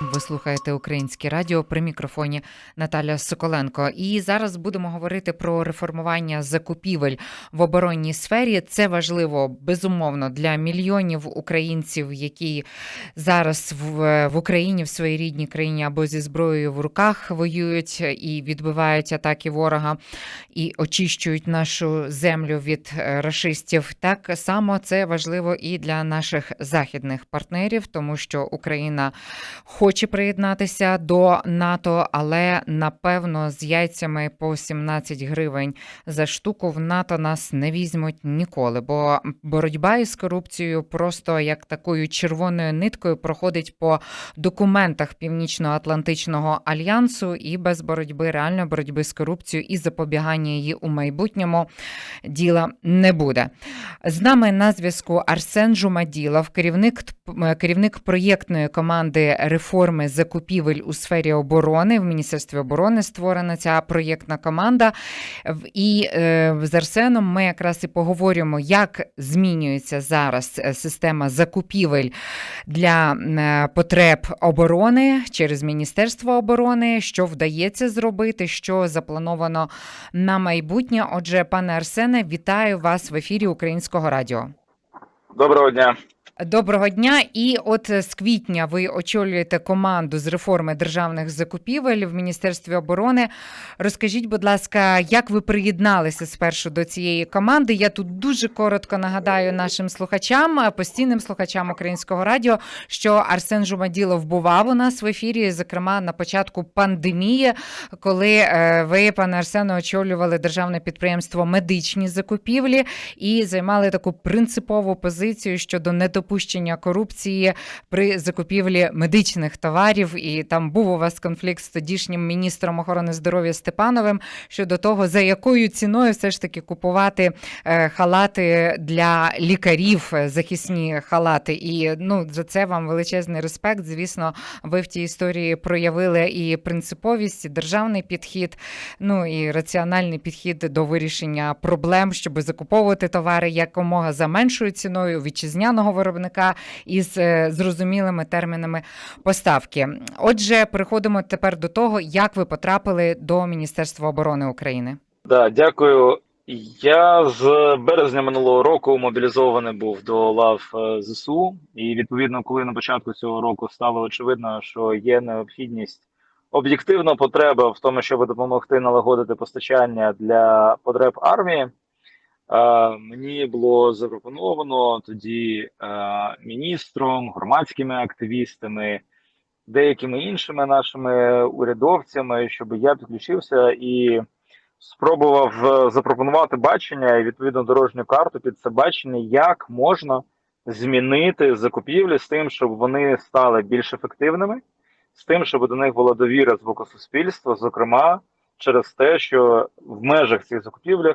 Ви слухаєте українське радіо при мікрофоні Наталя Соколенко. І зараз будемо говорити про реформування закупівель в оборонній сфері. Це важливо безумовно для мільйонів українців, які зараз в, Україні, в своїй рідній країні або зі зброєю в руках воюють і відбивають атаки ворога і очищують нашу землю від е, рашистів. Так само це важливо і для наших західних партнерів, тому що Україна хоче приєднатися до НАТО, але напевно з яйцями по 17 гривень за штуку в НАТО нас не візьмуть ніколи. Бо боротьба із корупцією просто як такою червоною ниткою проходить по документах Північно-Атлантичного альянсу, і без боротьби реальної боротьби з корупцією і запобігання її у майбутньому діла не буде. З нами на зв'язку Арсен Жумаділов, керівник керівник проєктної команди реформи закупівель у сфері оборони в Міністерстві оборони створена ця проєктна команда. І е, з Арсеном ми якраз і поговоримо, як змінюється зараз е, система закупівель для е, потреб оборони через Міністерство оборони, що вдається зробити, що заплановано на майбутнє. Отже, пане Арсене, вітаю вас в ефірі Українського радіо. Доброго дня. Доброго дня. І от з квітня ви очолюєте команду з реформи державних закупівель в Міністерстві оборони. Розкажіть, будь ласка, як ви приєдналися спершу до цієї команди? Я тут дуже коротко нагадаю нашим слухачам, постійним слухачам українського радіо, що Арсен Жумаділов бував у нас в ефірі, зокрема на початку пандемії, коли е, ви, пане Арсене, очолювали державне підприємство медичні закупівлі і займали таку принципову позицію щодо недопущення корупції при закупівлі медичних товарів. І там був у вас конфлікт з тодішнім міністром охорони здоров'я Степановим щодо того, за якою ціною все ж таки купувати е, халати для лікарів, е, захисні халати. І ну за це вам величезний респект. Звісно, ви в тій історії проявили і принциповість, і державний підхід, ну і раціональний підхід до вирішення проблем, щоб закуповувати товари якомога за меншою ціною вітчизняного виробника із е, зрозумілими термінами поставки. Отже, переходимо тепер до того, як ви потрапили до Міністерства оборони України. Да, дякую. Я з березня минулого року мобілізований був до лав е, ЗСУ, і відповідно, коли на початку цього року стало очевидно, що є необхідність об'єктивна потреба в тому, щоб допомогти налагодити постачання для потреб армії. Е, Мені було запропоновано тоді е, міністром, громадськими активістами, деякими іншими нашими урядовцями, щоб я підключився і спробував е, запропонувати бачення і відповідно дорожню карту під це бачення, як можна змінити закупівлі з тим, щоб вони стали більш ефективними, з тим, щоб до них була довіра з боку суспільства, зокрема через те, що в межах цих закупівель е,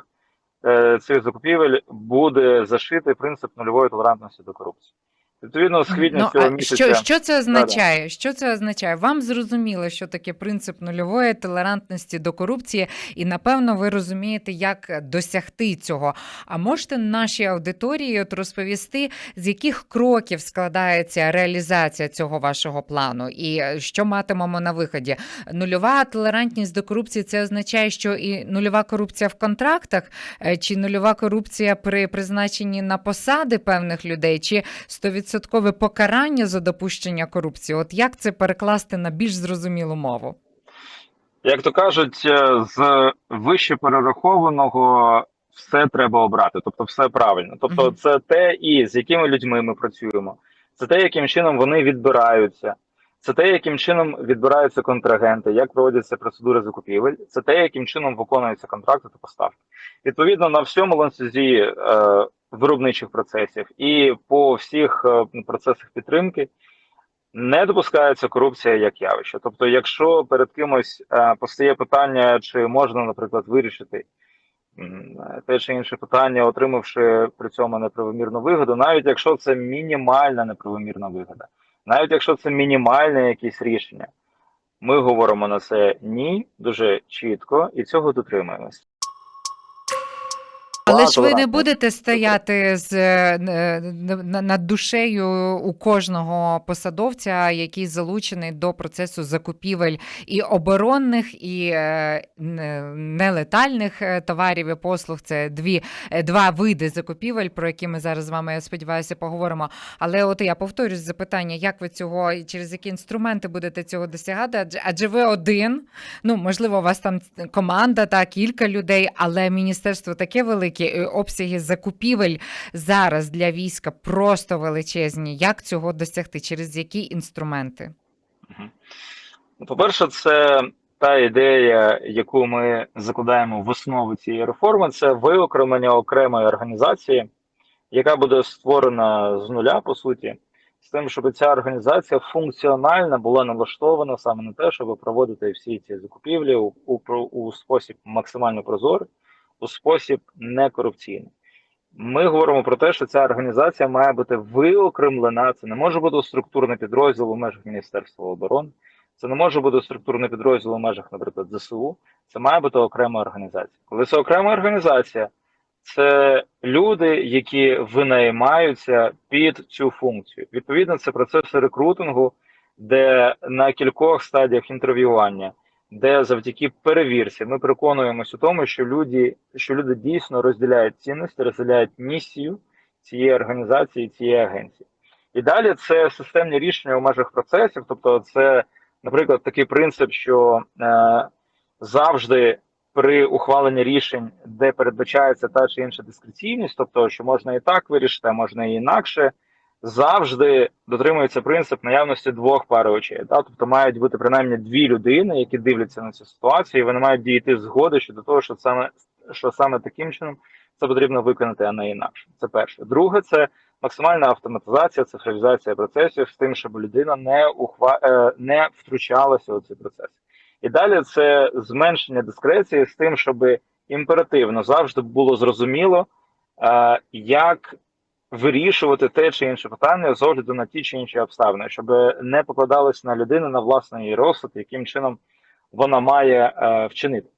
цих закупівель буде зашитий принцип нульової толерантності до корупції. Відповідно, з квітня Ну, цього місяця що, що це означає? Що це означає? Вам зрозуміло, що таке принцип нульової толерантності до корупції, і напевно ви розумієте, як досягти цього. А можете нашій аудиторії от розповісти, з яких кроків складається реалізація цього вашого плану, і е, що матимемо на виході? Нульова толерантність до корупції це означає, що і нульова корупція в контрактах, е, чи нульова корупція при призначенні на посади певних людей, чи 100% покарання за допущення корупції. От як це перекласти на більш зрозумілу мову? Як то кажуть, е, з вище перерахованого все треба обрати, тобто все правильно. Тобто, це те, і з якими людьми ми працюємо, це те, яким чином вони відбираються, це те, яким чином відбираються контрагенти, як проводяться процедури закупівель, це те, яким чином виконуються контракти та поставки. Відповідно, на всьому ланцюзі е, виробничих процесів і по всіх е, процесах підтримки не допускається корупція як явище. Тобто, якщо перед кимось е, постає питання, чи можна, наприклад, вирішити те чи інше питання, отримавши при цьому неправомірну вигоду, навіть якщо це мінімальна неправомірна вигода, навіть якщо це мінімальне якесь рішення, ми говоримо на це ні дуже чітко і цього дотримуємось. Але ж ви не будете стояти з е, н- над душею у кожного посадовця, який залучений до процесу закупівель і оборонних, і е, нелетальних е, товарів і послуг. Це дві е, два види закупівель, про які ми зараз з вами я сподіваюся поговоримо. Але от я повторюсь запитання, як ви цього і через які інструменти будете цього досягати? Адже адже ви один. Ну можливо, у вас там команда та кілька людей, але міністерство таке велике, і обсяги закупівель зараз для війська просто величезні. Як цього досягти? Через які інструменти? Ну, По-перше, це та ідея, яку ми закладаємо в основу цієї реформи, це виокремлення окремої організації, яка буде створена з нуля, по суті, з тим, щоб ця організація функціонально була налаштована саме на те, щоб проводити всі ці закупівлі у, у, у спосіб максимально прозорий, у спосіб некорупційний. Ми говоримо про те, що ця організація має бути виокремлена. Це не може бути структурний підрозділ у межах Міністерства оборони. Це не може бути структурний підрозділ у межах, наприклад, ЗСУ. Це має бути окрема організація. Коли це окрема організація, це люди, які винаймаються під цю функцію. Відповідно, це процеси рекрутингу, де на кількох стадіях інтерв'ювання, де завдяки перевірці ми переконуємось у тому, що люди, що люди дійсно розділяють цінності, розділяють місію цієї організації, цієї агенції. І далі це системні рішення у межах процесів, тобто це, наприклад, такий принцип, що е, завжди при ухваленні рішень, де передбачається та чи інша дискреційність, тобто що можна і так вирішити, а можна і інакше, завжди дотримується принцип наявності двох пар очей. Да? Тобто мають бути принаймні дві людини, які дивляться на цю ситуацію, і вони мають дійти згоди щодо того, що саме що саме таким чином це потрібно виконати, а не інакше. Це перше. Друге, це максимальна автоматизація, цифровізація процесів з тим, щоб людина не ухва... е, не втручалася у ці процеси. І далі це зменшення дискреції з тим, щоб імперативно завжди було зрозуміло, е, як вирішувати те чи інше питання з огляду на ті чи інші обставини, щоб не покладалось на людину на власний розсуд, яким чином вона має е, вчинити.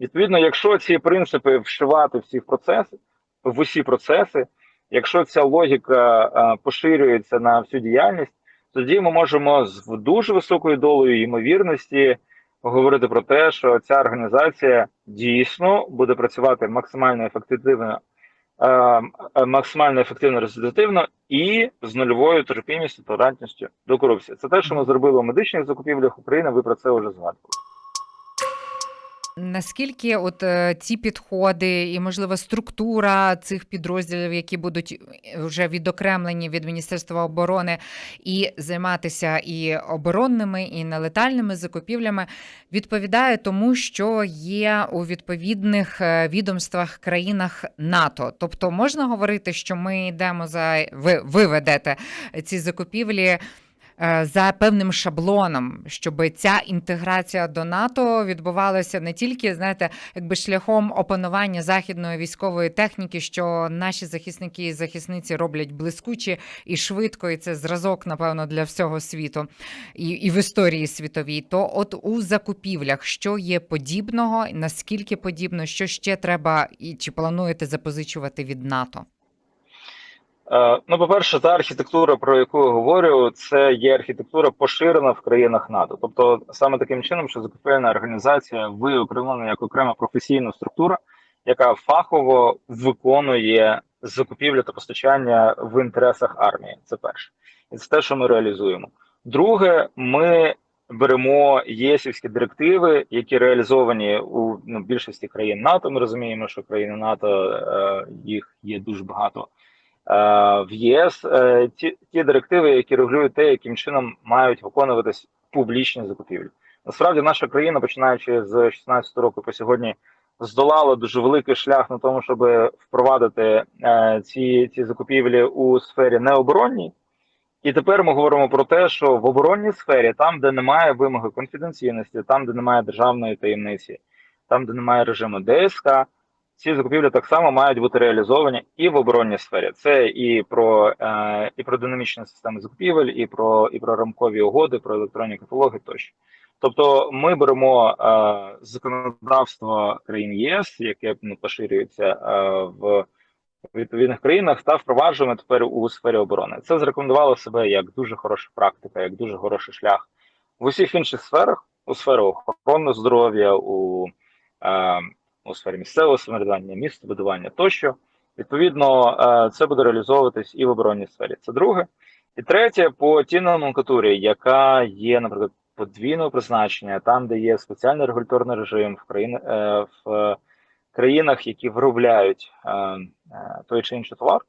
Відповідно, якщо ці принципи вшивати в процеси, в усі процеси, якщо ця логіка е, поширюється на всю діяльність, тоді ми можемо з дуже високою долею ймовірності говорити про те, що ця організація дійсно буде працювати максимально ефективно, максимально ефективно результативно і з нульовою терпімістю, толерантністю до корупції. Це те, що ми зробили у медичних закупівлях України. Ви про це вже згадували. Наскільки от е, ці підходи і, можливо, структура цих підрозділів, які будуть вже відокремлені від Міністерства оборони, і займатися і оборонними, і нелетальними закупівлями, відповідає тому, що є у відповідних е, відомствах країнах НАТО. Тобто можна говорити, що ми йдемо за ви, ви ведете ці закупівлі е, за певним шаблоном, щоб ця інтеграція до НАТО відбувалася не тільки, знаєте, якби шляхом опанування західної військової техніки, що наші захисники і захисниці роблять блискуче і швидко, і це зразок, напевно, для всього світу і, і в історії світовій. То от у закупівлях, що є подібного, наскільки подібно, що ще треба і чи плануєте запозичувати від НАТО? Е, Ну, по-перше, та архітектура, про яку я говорю, це є архітектура поширена в країнах НАТО. Тобто, саме таким чином, що закупівельна організація виокремлена як окрема професійна структура, яка фахово виконує закупівлю та постачання в інтересах армії. Це перше, і це те, що ми реалізуємо. Друге, ми беремо єсівські директиви, які реалізовані у ну, більшості країн НАТО. Ми розуміємо, що країни НАТО е, їх є дуже багато. Е, в ЄС е, ті, ті директиви, які регулюють те, яким чином мають виконуватись публічні закупівлі. Насправді, наша країна, починаючи з 16 року по сьогодні, здолала дуже великий шлях на тому, щоб впровадити е, ці, ці закупівлі у сфері необоронній. І тепер ми говоримо про те, що в оборонній сфері, там, де немає вимоги конфіденційності, там, де немає державної таємниці, там, де немає режиму ДСК, ці закупівлі так само мають бути реалізовані і в оборонній сфері. Це і про е, і про динамічні системи закупівель, і про і про рамкові угоди, про електронні каталоги тощо. Тобто, ми беремо е, законодавство країн ЄС, яке ну, поширюється е, в відповідних країнах та впроваджуємо тепер у сфері оборони. Це зарекомендувало себе як дуже хороша практика, як дуже хороший шлях в усіх інших сферах, у сфері охорони здоров'я, у, е, у сфері місцевого самоврядування, містобудування тощо. Відповідно, е, це буде реалізовуватись і в оборонній сфері. Це друге. І третє, по тій номенклатурі, яка є, наприклад, подвійного призначення, там, де є спеціальний регуляторний режим в країн, е, в країнах, які виробляють е, той чи інший товар,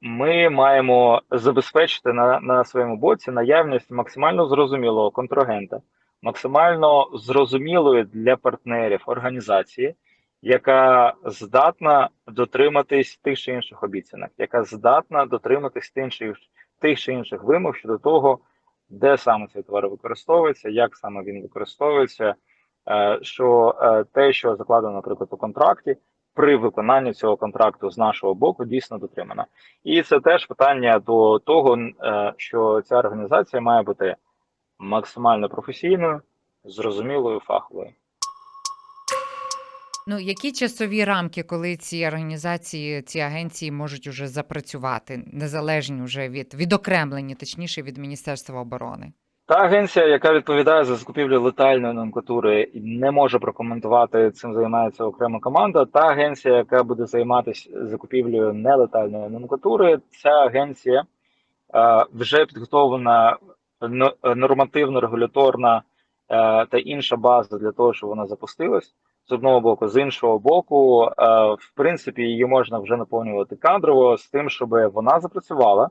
ми маємо забезпечити на, на своєму боці наявність максимально зрозумілого контрагента, максимально зрозумілої для партнерів організації, яка здатна дотриматись тих чи інших обіцянок, яка здатна дотриматись тих чи, тих чи інших вимог щодо того, де саме цей товар використовується, як саме він використовується, е, що е, те, що закладено, наприклад, у контракті, при виконанні цього контракту з нашого боку дійсно дотримано. І це теж питання до того, е, що ця організація має бути максимально професійною, зрозумілою, фаховою. Ну, які часові рамки, коли ці організації, ці агенції можуть уже запрацювати, незалежні вже від відокремлені, точніше від Міністерства оборони? Та агенція, яка відповідає за закупівлю летальної номенклатури, не може прокоментувати цим займається окрема команда. Та агенція, яка буде займатися закупівлею нелетальної номенклатури, ця агенція е, вже підготовлена но- нормативно-регуляторна е, та інша база для того, щоб вона запустилась. З одного боку, з іншого боку, е, в принципі, її можна вже наповнювати кадрово з тим, щоб вона запрацювала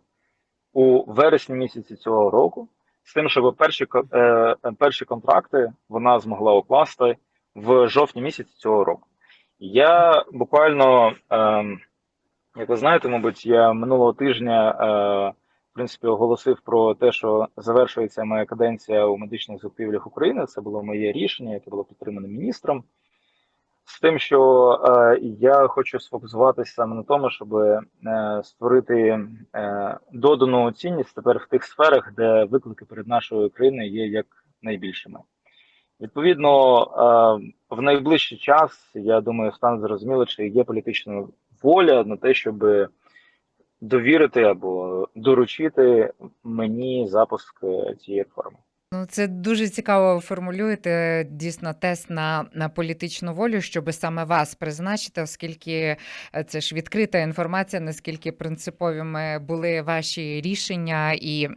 у вересні місяці цього року з тим, щоб перші е, перші контракти вона змогла укласти в жовтні місяці цього року. Я буквально, е, як ви знаєте, мабуть, я минулого тижня принципі оголосив про те, що завершується моя каденція у медичних закупівлях України. Це було моє рішення, яке було підтримане міністром. З тим, що е, я хочу сфокусуватися саме на тому, щоб е, створити е, додану цінність тепер в тих сферах, де виклики перед нашою країною є як найбільшими. Відповідно, е, в найближчий час, я думаю, стане зрозуміло, чи є політична воля на те, щоб довірити або доручити мені запуск цієї реформи. Ну, це дуже цікаво формулюєте дійсно тест на, на політичну волю, щоб саме вас призначити, оскільки е, це ж відкрита інформація, наскільки принциповими були ваші рішення і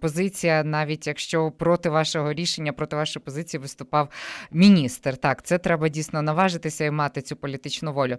позиція, навіть якщо проти вашого рішення, проти вашої позиції виступав міністр. Так, це треба дійсно наважитися і мати цю політичну волю.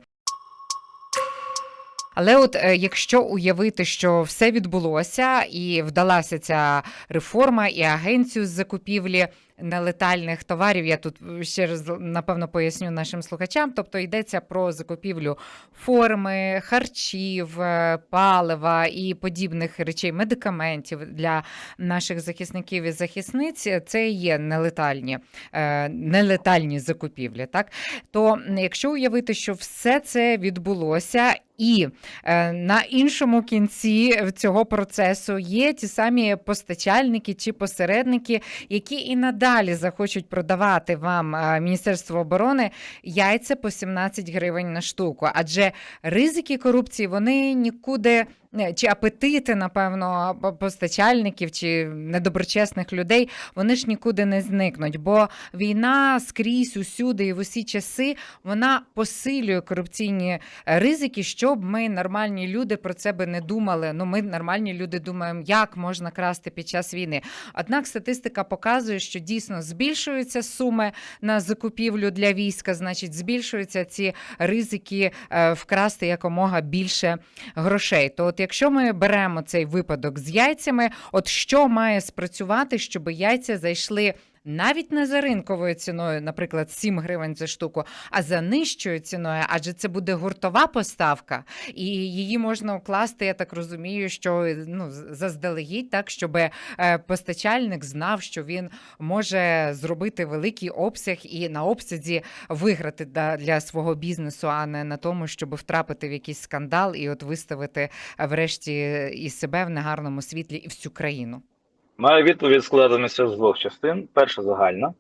Але от е, якщо уявити, що все відбулося і вдалася ця реформа і агенцію з закупівлі нелетальних товарів, я тут ще раз напевно поясню нашим слухачам. Тобто йдеться про закупівлю форми, харчів, е, палива і подібних речей, медикаментів для наших захисників і захисниць. Це є нелетальні, е, нелетальні закупівлі. Так то якщо уявити, що все це відбулося. І е, на іншому кінці цього процесу є ті самі постачальники чи посередники, які і надалі захочуть продавати вам е, Міністерство оборони яйця по 17 гривень на штуку. Адже ризики корупції вони нікуди. Е, Чи апетити, напевно, постачальників чи недоброчесних людей, вони ж нікуди не зникнуть. Бо війна скрізь усюди і в усі часи вона посилює корупційні е, ризики, щоб ми нормальні люди про це би не думали. Ну, ми нормальні люди думаємо, як можна красти під час війни. Однак статистика показує, що дійсно збільшуються суми на закупівлю для війська, значить, збільшуються ці ризики е, вкрасти якомога більше грошей. То, от якщо ми беремо цей випадок з яйцями, от що має спрацювати, щоб яйця зайшли. Навіть не за ринковою ціною, наприклад, 7 гривень за штуку, а за нижчою ціною, адже це буде гуртова поставка, і її можна укласти, я так розумію, що ну заздалегідь, так щоб е, постачальник знав, що він може зробити великий обсяг і на обсязі виграти для свого бізнесу, а не на тому, щоб втрапити в якийсь скандал і от виставити е, врешті і себе в негарному світлі, і всю країну. Моя відповідь складається з двох частин. Перша загальна.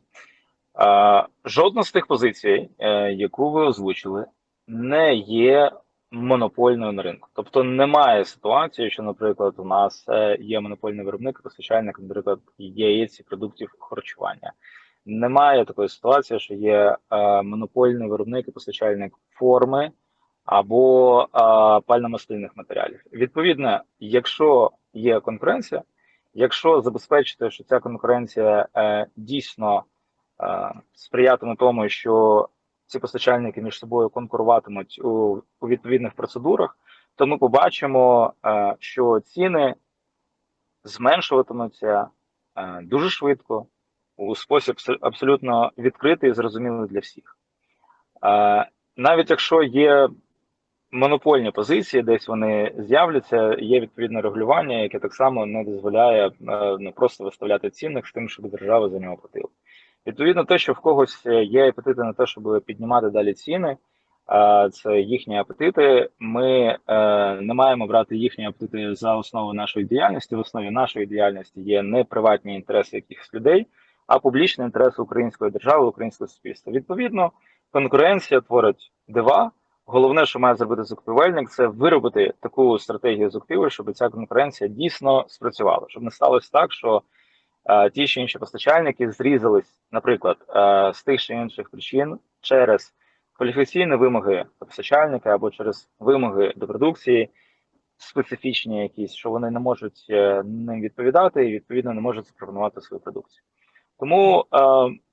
Жодна з тих позицій, е, яку ви озвучили, не є монопольною на ринку. Тобто немає ситуації, що, наприклад, у нас е, є монопольний виробник, постачальник, наприклад, яєць і продуктів харчування. Немає такої ситуації, що є е, монопольний виробник і постачальник форми або е, пально-мастильних матеріалів. Відповідно, якщо є конкуренція, якщо забезпечити, що ця конкуренція е, дійсно е, сприятиме тому, що ці постачальники між собою конкуруватимуть у, у відповідних процедурах, то ми побачимо, е, що ціни зменшуватимуться е, дуже швидко у спосіб абсолютно відкритий і зрозумілий для всіх. Е, Навіть якщо є монопольні позиції, десь вони з'являться, є відповідне регулювання, яке так само не дозволяє е, ну, просто виставляти цінник з тим, щоб держава за нього платила. Відповідно, те, що в когось є апетити на те, щоб піднімати далі ціни, е, це їхні апетити. Ми е, не маємо брати їхні апетити за основу нашої діяльності. В основі нашої діяльності є не приватні інтереси якихось людей, а публічні інтереси української держави, українського суспільства. Відповідно, конкуренція творить дива. Головне, що має зробити закупівельник, це виробити таку стратегію закупівель, щоб ця конкуренція дійсно спрацювала, щоб не сталося так, що е, ті чи інші постачальники зрізались, наприклад, е, з тих чи інших причин через кваліфікаційні вимоги до постачальника або через вимоги до продукції, специфічні якісь, що вони не можуть е, ним відповідати і відповідно не можуть запропонувати свою продукцію. Тому е,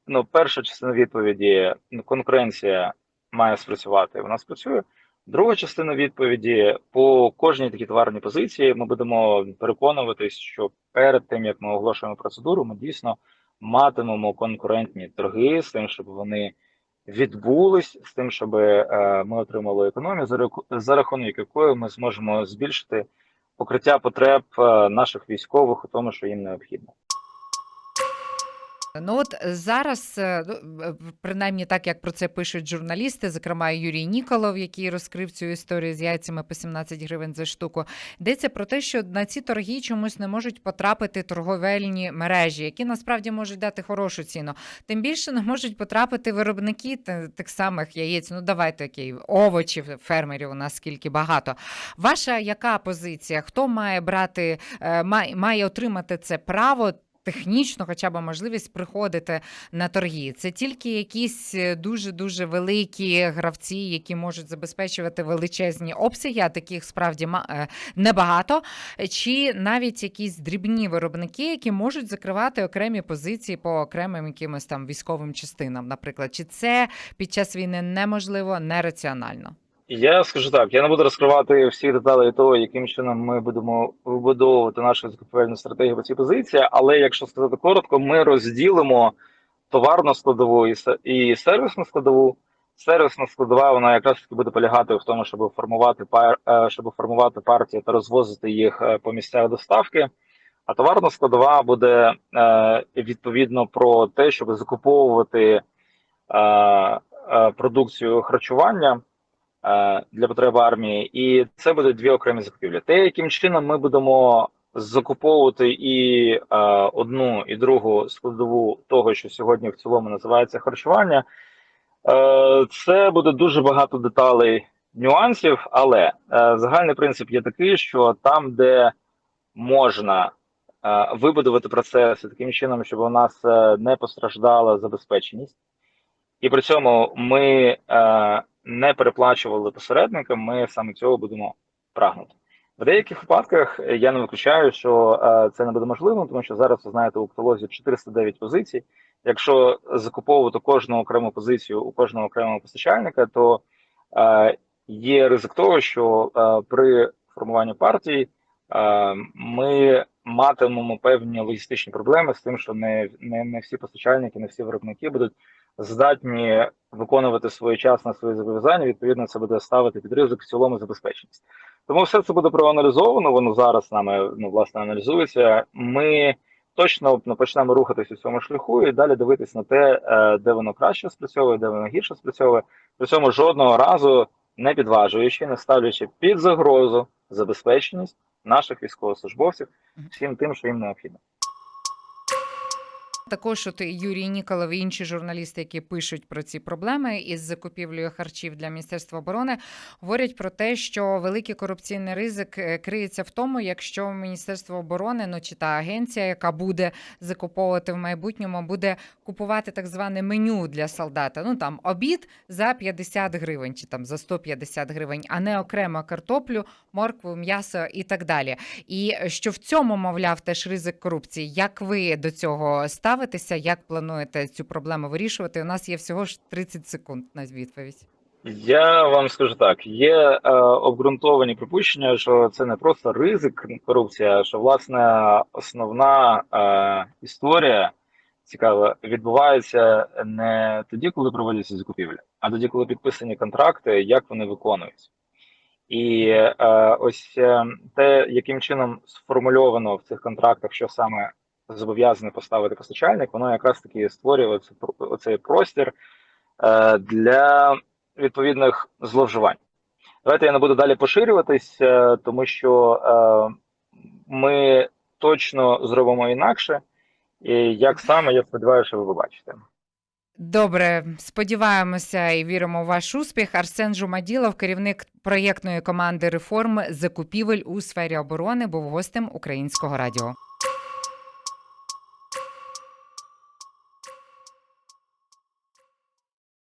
ну, перша частина відповіді ну, конкуренція має спрацювати. Вона спрацює. Друга частина відповіді по кожній такій товарній позиції ми будемо переконуватись, що перед тим як ми оголошуємо процедуру, ми дійсно матимемо конкурентні торги з тим, щоб вони відбулись, з тим, щоб е, ми отримали економію, за рахунок якої ми зможемо збільшити покриття потреб е, наших військових у тому, що їм необхідно. Ну от зараз, е, ну, е, принаймні так як про це пишуть журналісти, зокрема Юрій Ніколов, який розкрив цю історію з яйцями по 17 гривень за штуку, йдеться про те, що на ці торги чомусь не можуть потрапити торговельні мережі, які насправді можуть дати хорошу ціну. Тим більше не можуть потрапити виробники тих самих яєць. Ну давайте окей, овочів, фермерів у нас скільки багато. Ваша яка позиція? Хто має брати, е, має отримати це право? Технічно, хоча б можливість приходити на торги. Це тільки якісь дуже дуже великі гравці, які можуть забезпечувати величезні обсяги, а таких справді е, небагато. Чи навіть якісь дрібні виробники, які можуть закривати окремі позиції по окремим якимось там військовим частинам, наприклад, чи це під час війни неможливо, нераціонально? Я скажу так: я не буду розкривати всі деталі того, яким чином ми будемо вибудовувати нашу закупівельну стратегію по цій позиції. Але якщо сказати коротко, ми розділимо товарну складову і сервісну складову. Сервісна складова вона якраз таки буде полягати в тому, щоб формувати пар, е, щоб формувати партії та розвозити їх е, по місцях доставки. А товарна складова буде е, відповідно про те, щоб закуповувати продукцію харчування для потреб армії, і це будуть дві окремі закупівлі. Те, яким чином ми будемо закуповувати і е, одну і другу складову того, що сьогодні в цілому називається харчування, е, це буде дуже багато деталей, нюансів, але е, загальний принцип є такий, що там, де можна е, вибудувати процеси таким чином, щоб у нас е, не постраждала забезпеченість, і при цьому ми е, не переплачували посередникам, ми саме цього будемо прагнути. В деяких випадках я не виключаю, що е, це не буде можливо, тому що зараз ви знаєте у каталозі 409 позицій. Якщо закуповувати кожну окрему позицію у кожного окремого постачальника, то е, є ризик того, що е, при формуванні партії ми матимемо певні логістичні проблеми з тим, що не, не, не всі постачальники, не всі виробники будуть здатні виконувати своєчасно свої зобов'язання. Відповідно, це буде ставити під ризик в цілому забезпеченість. Тому все це буде проаналізовано. Воно зараз нами ну власне аналізується. Ми точно ну, почнемо рухатись у цьому шляху і далі дивитись на те, е, де воно краще спрацьовує, де воно гірше спрацьовує. При цьому жодного разу не підважуючи, не ставлячи під загрозу забезпеченість наших військовослужбовців всім тим, що їм необхідно. Також от Юрій Ніколов і інші журналісти, які пишуть про ці проблеми із закупівлею харчів для Міністерства оборони, говорять про те, що великий корупційний ризик е, криється в тому, якщо Міністерство оборони, ну чи та агенція, яка буде закуповувати в майбутньому, буде купувати так зване меню для солдата. Ну там обід за 50 гривень чи там за 150 гривень, а не окремо картоплю, моркву, м'ясо і так далі. І що в цьому, мовляв, теж ризик корупції. Як ви до цього ставитеся? Як плануєте цю проблему вирішувати? У нас є всього ж 30 секунд на відповідь. Я вам скажу так: є е, обґрунтовані припущення, що це не просто ризик корупції, а що власне основна е, історія цікава відбувається не тоді, коли проводяться закупівлі, а тоді, коли підписані контракти, як вони виконуються. І е, ось е, те, яким чином сформульовано в цих контрактах, що саме зобов'язаний поставити постачальник, воно якраз таки створює оце- оцей простір е, для відповідних зловживань. Давайте я не буду далі поширюватись, е, тому що е, ми точно зробимо інакше. І як саме, я сподіваюся, що ви побачите. Добре, сподіваємося і віримо в ваш успіх. Арсен Жумаділов, керівник проєктної команди реформ закупівель у сфері оборони, був гостем українського радіо.